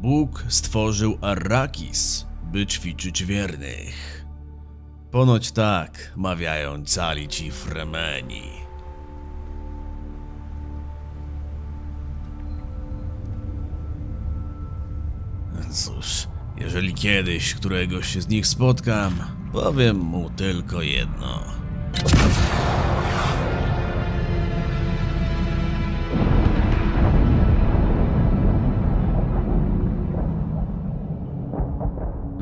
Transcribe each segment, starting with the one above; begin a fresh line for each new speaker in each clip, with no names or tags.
Bóg stworzył Arrakis, by ćwiczyć wiernych. Ponoć tak mawiają cali ci Fremeni. Cóż, jeżeli kiedyś któregoś z nich spotkam, powiem mu tylko jedno.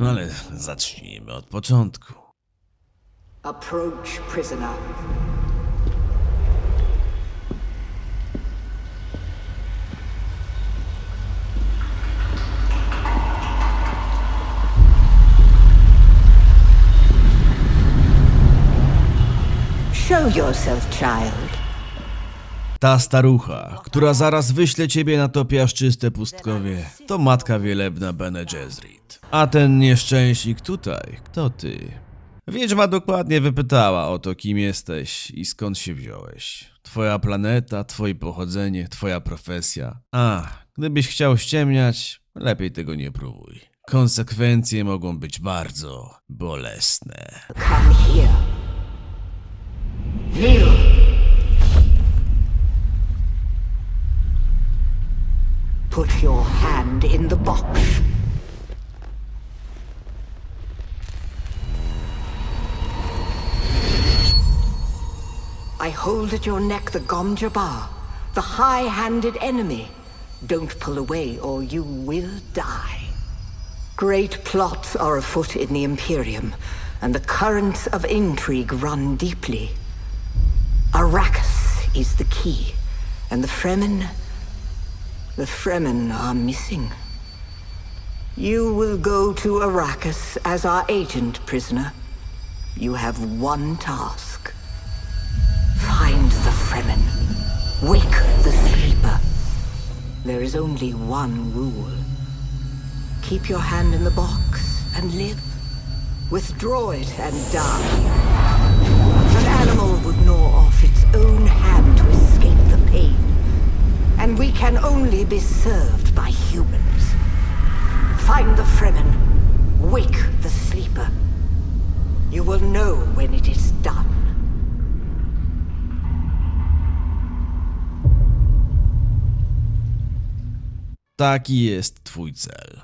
No ale zacznijmy od początku.
Approach, prisoner. Show yourself, child.
Ta starucha, która zaraz wyśle ciebie na to piaszczyste pustkowie, to matka wielebna Bene Gesserit. A ten nieszczęśnik tutaj, kto ty? Wiedźma dokładnie wypytała o to, kim jesteś i skąd się wziąłeś. Twoja planeta, twoje pochodzenie, twoja profesja. A, gdybyś chciał ściemniać, lepiej tego nie próbuj. Konsekwencje mogą być bardzo bolesne.
Come here. Kneel. Put your hand in the box. I hold at your neck the Gom Jabbar, the high-handed enemy. Don't pull away or you will die. Great plots are afoot in the Imperium, and the currents of intrigue run deeply. Arrakis is the key, and the Fremen. The Fremen are missing. You will go to Arrakis as our agent, prisoner. You have one task. Find the Fremen. Wake the sleeper. There is only one rule. Keep your hand in the box and live. Withdraw it and die. An animal would gnaw off its own hand be served by humans. Find the Fremen. Wake the sleeper. You will know when it is done.
Taki jest twój cel.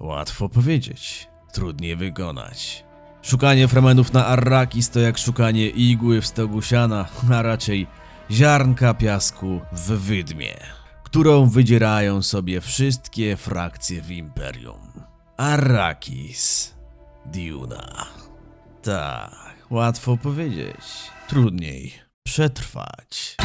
Łatwo powiedzieć, trudniej wykonać. Szukanie fremenów na Arrakis to jak szukanie igły w stogu siana, a raczej ziarnka piasku w wydmie, którą wydzierają sobie wszystkie frakcje w Imperium. Arrakis. Diuna. Tak, łatwo powiedzieć, trudniej przetrwać.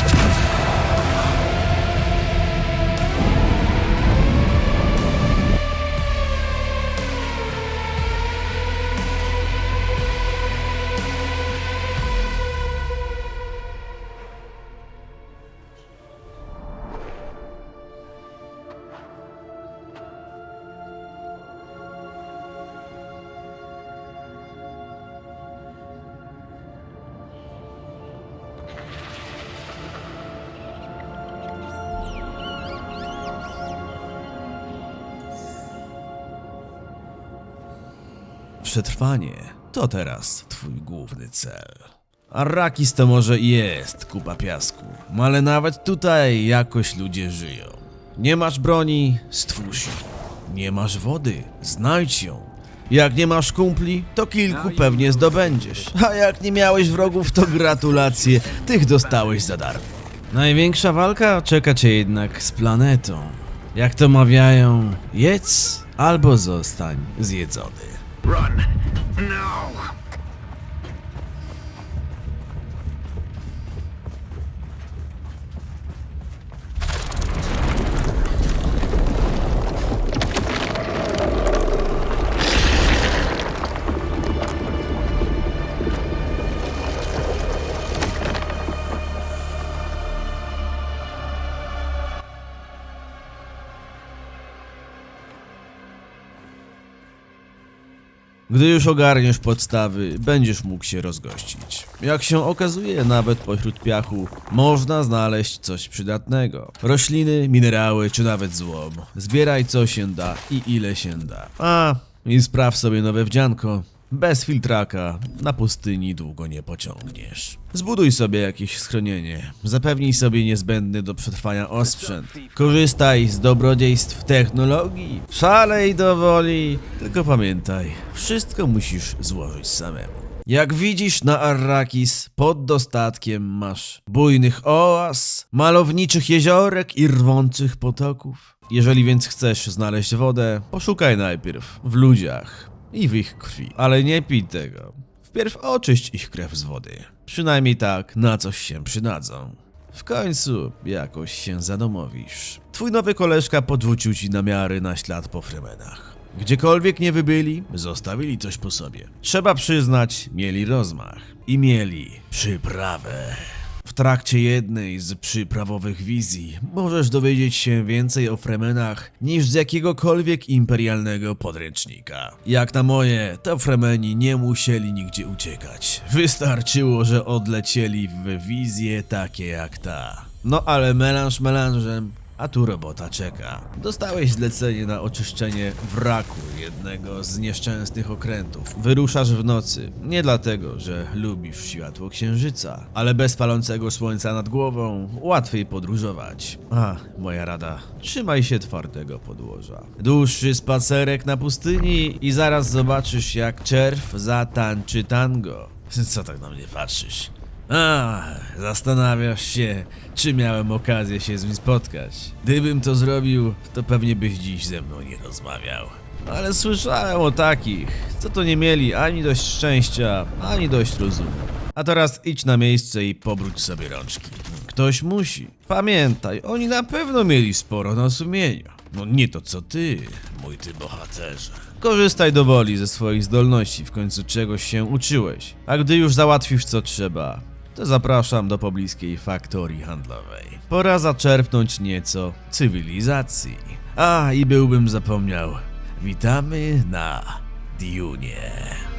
Przetrwanie to teraz twój główny cel. Arrakis to może jest kupa piasku, ale nawet tutaj jakoś ludzie żyją. Nie masz broni, stwórz ją. Nie masz wody, znajdź ją. Jak nie masz kumpli, to kilku pewnie zdobędziesz. A jak nie miałeś wrogów, to gratulacje, tych dostałeś za darmo. Największa walka czeka cię jednak z planetą. Jak to mawiają, jedz albo zostań zjedzony.
Run! No!
Gdy już ogarniesz podstawy, będziesz mógł się rozgościć. Jak się okazuje, nawet pośród piachu można znaleźć coś przydatnego. Rośliny, minerały czy nawet złom. Zbieraj co się da i ile się da. A, i spraw sobie nowe wdzianko. Bez filtraka na pustyni długo nie pociągniesz. Zbuduj sobie jakieś schronienie. Zapewnij sobie niezbędny do przetrwania osprzęt. Korzystaj z dobrodziejstw technologii. Szalej do woli. Tylko pamiętaj, wszystko musisz złożyć samemu. Jak widzisz na Arrakis, pod dostatkiem masz bujnych oaz, malowniczych jeziorek i rwących potoków. Jeżeli więc chcesz znaleźć wodę, poszukaj najpierw w ludziach i w ich krwi. Ale nie pij tego. Wpierw oczyść ich krew z wody. Przynajmniej tak na coś się przydadzą. W końcu jakoś się zadomowisz. Twój nowy koleżka podrzucił ci namiary na ślad po Fremenach. Gdziekolwiek nie wybyli, zostawili coś po sobie. Trzeba przyznać, mieli rozmach. I mieli przyprawę. W trakcie jednej z przyprawowych wizji możesz dowiedzieć się więcej o Fremenach niż z jakiegokolwiek imperialnego podręcznika. Jak na moje, to Fremeni nie musieli nigdzie uciekać. Wystarczyło, że odlecieli w wizje takie jak ta. No ale melanż melanżem, a tu robota czeka. Dostałeś zlecenie na oczyszczenie wraku jednego z nieszczęsnych okrętów. Wyruszasz w nocy. Nie dlatego, że lubisz światło księżyca, ale bez palącego słońca nad głową łatwiej podróżować. A, moja rada. Trzymaj się twardego podłoża. Dłuższy spacerek na pustyni i zaraz zobaczysz jak czerw zatańczy tango. Co tak na mnie patrzysz? A, zastanawiasz się, czy miałem okazję się z nim spotkać. Gdybym to zrobił, to pewnie byś dziś ze mną nie rozmawiał. Ale słyszałem o takich, co to nie mieli ani dość szczęścia, ani dość rozumu. A teraz idź na miejsce i pobróć sobie rączki. Ktoś musi. Pamiętaj, oni na pewno mieli sporo na sumieniu. No nie to co ty, mój ty bohaterze. Korzystaj do woli ze swoich zdolności, w końcu czegoś się uczyłeś. A gdy już załatwisz co trzeba, to zapraszam do pobliskiej faktorii handlowej. Pora zaczerpnąć nieco cywilizacji. A, i byłbym zapomniał. Witamy na Dune.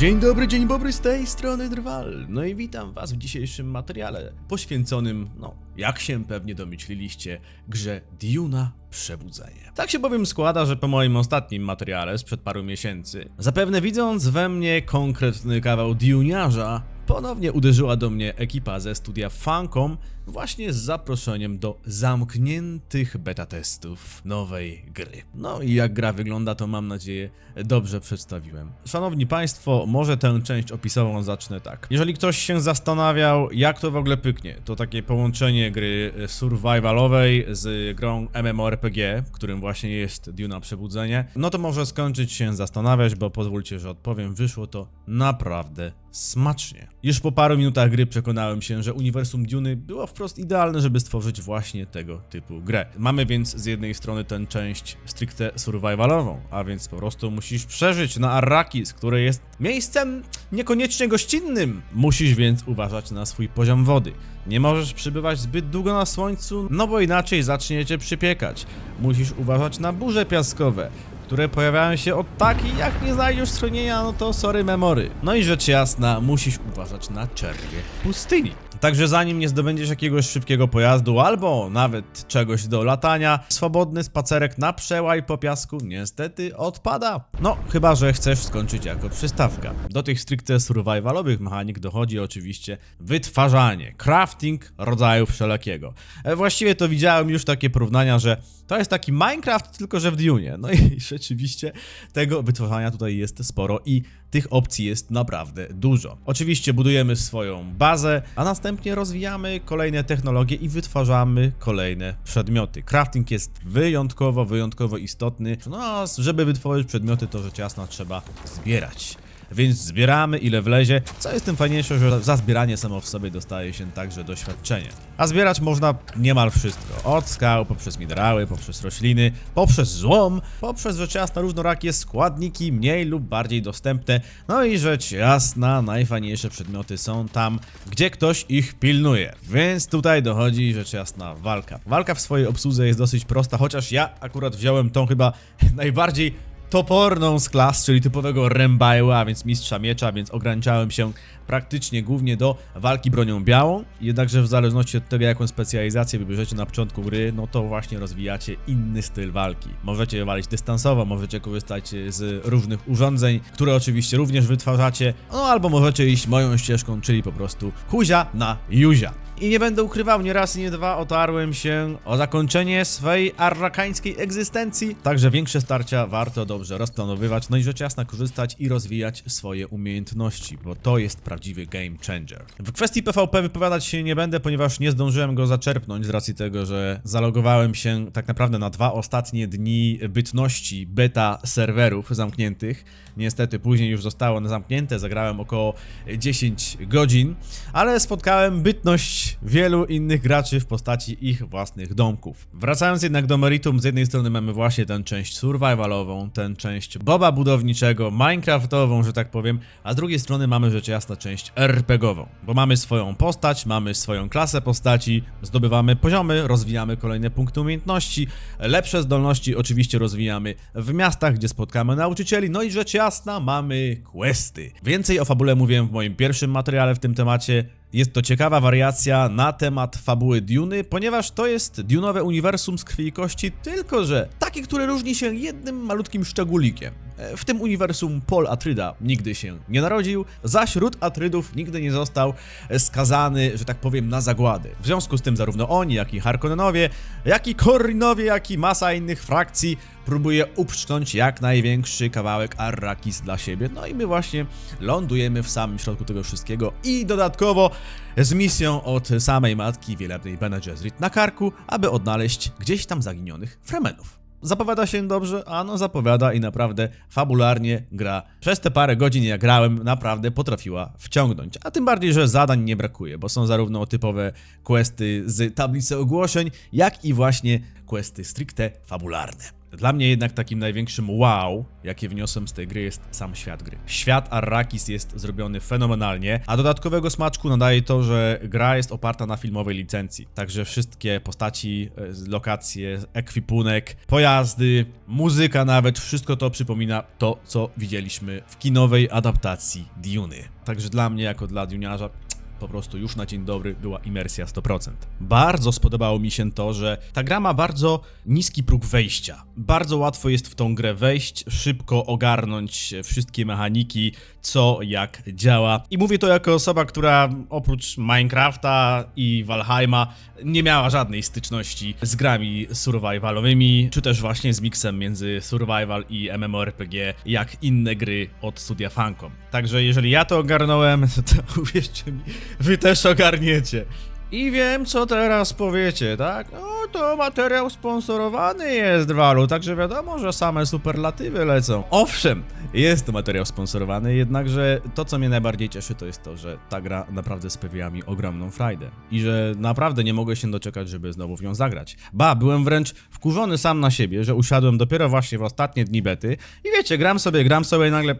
Dzień dobry, dzień dobry, z tej strony Drwal. No i witam was w dzisiejszym materiale poświęconym, no, jak się pewnie domyśliliście, grze Duna Przebudzenie. Tak się bowiem składa, że po moim ostatnim materiale sprzed paru miesięcy, zapewne widząc we mnie konkretny kawał Duniarza, ponownie uderzyła do mnie ekipa ze studia Funcom właśnie z zaproszeniem do zamkniętych beta testów nowej gry. No i jak gra wygląda, to mam nadzieję dobrze przedstawiłem. Szanowni Państwo, może tę część opisową zacznę tak. Jeżeli ktoś się zastanawiał, jak to w ogóle pyknie, to takie połączenie gry survivalowej z grą MMORPG, którym właśnie jest Duna Przebudzenie, no to może skończyć się zastanawiać, bo pozwólcie, że odpowiem, wyszło to naprawdę smacznie. Już po paru minutach gry przekonałem się, że uniwersum Duny było wprost idealne, żeby stworzyć właśnie tego typu grę. Mamy więc z jednej strony tę część stricte survivalową, a więc po prostu musisz przeżyć na Arrakis, które jest miejscem niekoniecznie gościnnym. Musisz więc uważać na swój poziom wody. Nie możesz przybywać zbyt długo na słońcu, no bo inaczej zacznie cię przypiekać. Musisz uważać na burze piaskowe które pojawiają się od takich, jak nie znajdziesz schronienia, no to sorry memory. No i rzecz jasna, musisz uważać na czerwie pustyni. Także zanim nie zdobędziesz jakiegoś szybkiego pojazdu, albo nawet czegoś do latania, swobodny spacerek na przełaj po piasku niestety odpada. No, chyba że chcesz skończyć jako przystawka. Do tych stricte survivalowych mechanik dochodzi oczywiście wytwarzanie, crafting rodzajów wszelakiego. E, Właściwie to widziałem już takie porównania, że to jest taki Minecraft, tylko że w Dune. No i rzeczywiście tego wytwarzania tutaj jest sporo i tych opcji jest naprawdę dużo. Oczywiście budujemy swoją bazę, a następnie rozwijamy kolejne technologie i wytwarzamy kolejne przedmioty. Crafting jest wyjątkowo, wyjątkowo istotny. No, żeby wytworzyć przedmioty, to rzecz jasna trzeba zbierać. Więc zbieramy ile wlezie, co jest tym fajniejsze, że za zbieranie samo w sobie dostaje się także doświadczenie. A zbierać można niemal wszystko, od skał, poprzez minerały, poprzez rośliny, poprzez złom, poprzez rzecz jasna różnorakie składniki, mniej lub bardziej dostępne, no i rzecz jasna, najfajniejsze przedmioty są tam, gdzie ktoś ich pilnuje, więc tutaj dochodzi rzecz jasna walka. Walka w swojej obsłudze jest dosyć prosta, chociaż ja akurat wziąłem tą chyba najbardziej toporną z klas, czyli typowego Rembaiła, a więc mistrza miecza, więc ograniczałem się praktycznie głównie do walki bronią białą. Jednakże w zależności od tego, jaką specjalizację wybierzecie na początku gry, no to właśnie rozwijacie inny styl walki. Możecie walić dystansowo, możecie korzystać z różnych urządzeń, które oczywiście również wytwarzacie, no albo możecie iść moją ścieżką, czyli po prostu huzia na juzia. I nie będę ukrywał, nie raz nie dwa otarłem się o zakończenie swojej arrakańskiej egzystencji. Także większe starcia warto dobrze rozplanowywać, no i rzecz jasna korzystać i rozwijać swoje umiejętności, bo to jest prawdziwy game changer. W kwestii PvP wypowiadać się nie będę, ponieważ nie zdążyłem go zaczerpnąć z racji tego, że zalogowałem się tak naprawdę na dwa ostatnie dni bytności beta serwerów zamkniętych. Niestety później już zostało one zamknięte, zagrałem około 10 godzin, ale spotkałem bytność wielu innych graczy w postaci ich własnych domków. Wracając jednak do meritum, z jednej strony mamy właśnie tę część survivalową, tę część boba budowniczego, minecraftową, że tak powiem, a z drugiej strony mamy rzecz jasna część RPGową, bo mamy swoją postać, mamy swoją klasę postaci, zdobywamy poziomy, rozwijamy kolejne punkty umiejętności, lepsze zdolności oczywiście rozwijamy w miastach, gdzie spotkamy nauczycieli, no i rzecz jasna mamy questy. Więcej o fabule mówiłem w moim pierwszym materiale w tym temacie, jest to ciekawa wariacja na temat fabuły Duny, ponieważ to jest Dune'owe uniwersum z krwi i kości, tylko że takie, które różni się jednym malutkim szczególikiem. W tym uniwersum Paul Atryda nigdy się nie narodził, zaś ród Atrydów nigdy nie został skazany, że tak powiem, na zagłady. W związku z tym zarówno oni, jak i Harkonnenowie, jak i Korrinowie, jak i masa innych frakcji próbuje upchnąć jak największy kawałek Arrakis dla siebie. No i my właśnie lądujemy w samym środku tego wszystkiego i dodatkowo z misją od samej matki wielebnej Bene Gesserit na karku, aby odnaleźć gdzieś tam zaginionych Fremenów. Zapowiada się dobrze? Ano zapowiada i naprawdę fabularnie gra. Przez te parę godzin jak grałem naprawdę potrafiła wciągnąć. A tym bardziej, że zadań nie brakuje, bo są zarówno typowe questy z tablicy ogłoszeń, jak i właśnie questy stricte fabularne. Dla mnie jednak takim największym wow, jakie wniosłem z tej gry jest sam świat gry. Świat Arrakis jest zrobiony fenomenalnie, a dodatkowego smaczku nadaje to, że gra jest oparta na filmowej licencji. Także wszystkie postaci, e, lokacje, ekwipunek, pojazdy, muzyka nawet, wszystko to przypomina to, co widzieliśmy w kinowej adaptacji Duny. Także dla mnie, jako dla Duniarza, po prostu już na dzień dobry była imersja 100%. Bardzo spodobało mi się to, że ta gra ma bardzo niski próg wejścia. Bardzo łatwo jest w tą grę wejść, szybko ogarnąć wszystkie mechaniki, co jak działa. I mówię to jako osoba, która oprócz Minecrafta i Valheima nie miała żadnej styczności z grami survivalowymi, czy też właśnie z miksem między survival i MMORPG, jak inne gry od studia Funcom. Także jeżeli ja to ogarnąłem, to uwierzcie mi, wy też ogarniecie. I wiem, co teraz powiecie, tak? No, to materiał sponsorowany jest, Walu, także wiadomo, że same superlatywy lecą. Owszem, jest to materiał sponsorowany, jednakże to, co mnie najbardziej cieszy, to jest to, że ta gra naprawdę sprawiła mi ogromną frajdę. I że naprawdę nie mogę się doczekać, żeby znowu w nią zagrać. Ba, byłem wręcz wkurzony sam na siebie, że usiadłem dopiero właśnie w ostatnie dni bety i wiecie, gram sobie, gram sobie i nagle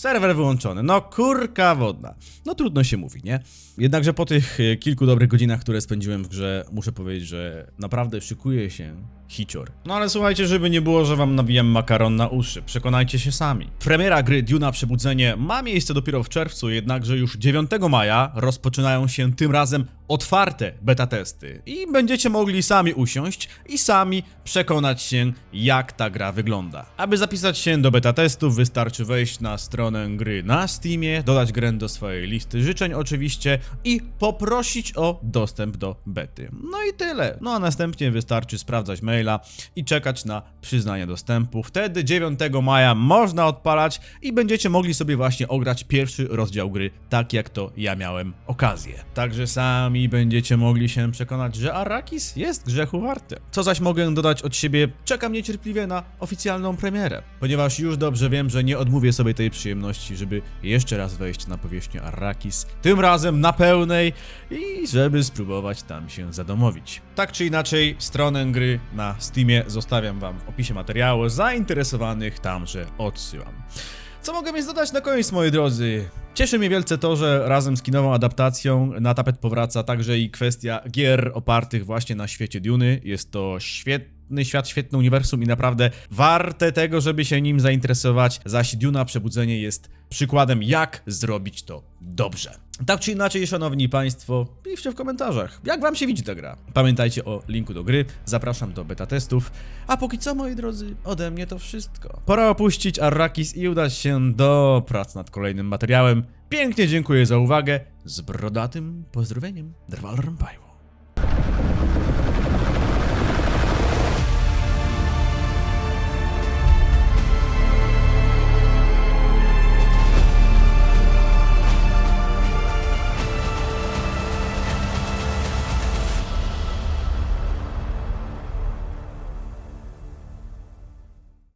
Serwer wyłączony. No kurka wodna. No trudno się mówi, nie? Jednakże po tych e, kilku dobrych godzinach, które spędziłem w grze, muszę powiedzieć, że naprawdę szykuje się hicior. No ale słuchajcie, żeby nie było, że wam nawijam makaron na uszy. Przekonajcie się sami. Premiera gry Duna Przebudzenie ma miejsce dopiero w czerwcu, jednakże już 9 maja rozpoczynają się tym razem otwarte beta testy i będziecie mogli sami usiąść i sami przekonać się, jak ta gra wygląda. Aby zapisać się do beta testów, wystarczy wejść na stronę gry na Steamie, dodać grę do swojej listy życzeń oczywiście i poprosić o dostęp do bety. No i tyle. No a następnie wystarczy sprawdzać maila i czekać na przyznanie dostępu. Wtedy 9 maja można odpalać i będziecie mogli sobie właśnie ograć pierwszy rozdział gry, tak jak to ja miałem okazję. Także sami będziecie mogli się przekonać, że Arrakis jest grzechu warty. Co zaś mogę dodać od siebie, czekam niecierpliwie na oficjalną premierę, ponieważ już dobrze wiem, że nie odmówię sobie tej przyjemności żeby jeszcze raz wejść na powierzchnię Arrakis, tym razem na pełnej i żeby spróbować tam się zadomowić. Tak czy inaczej, stronę gry na Steamie zostawiam wam w opisie materiału, zainteresowanych tamże odsyłam. Co mogę więc dodać na koniec, moi drodzy? Cieszy mnie wielce to, że razem z kinową adaptacją na tapet powraca także i kwestia gier opartych właśnie na świecie Duny. Jest to świetny świat, świetne uniwersum i naprawdę warte tego, żeby się nim zainteresować, zaś Duna Przebudzenie jest przykładem, jak zrobić to dobrze. Tak czy inaczej, szanowni państwo, piszcie w komentarzach, jak wam się widzi ta gra. Pamiętajcie o linku do gry, zapraszam do beta testów, a póki co, moi drodzy, ode mnie to wszystko. Pora opuścić Arrakis i udać się do prac nad kolejnym materiałem. Pięknie dziękuję za uwagę, z brodatym pozdrowieniem, Drwal Rampaju.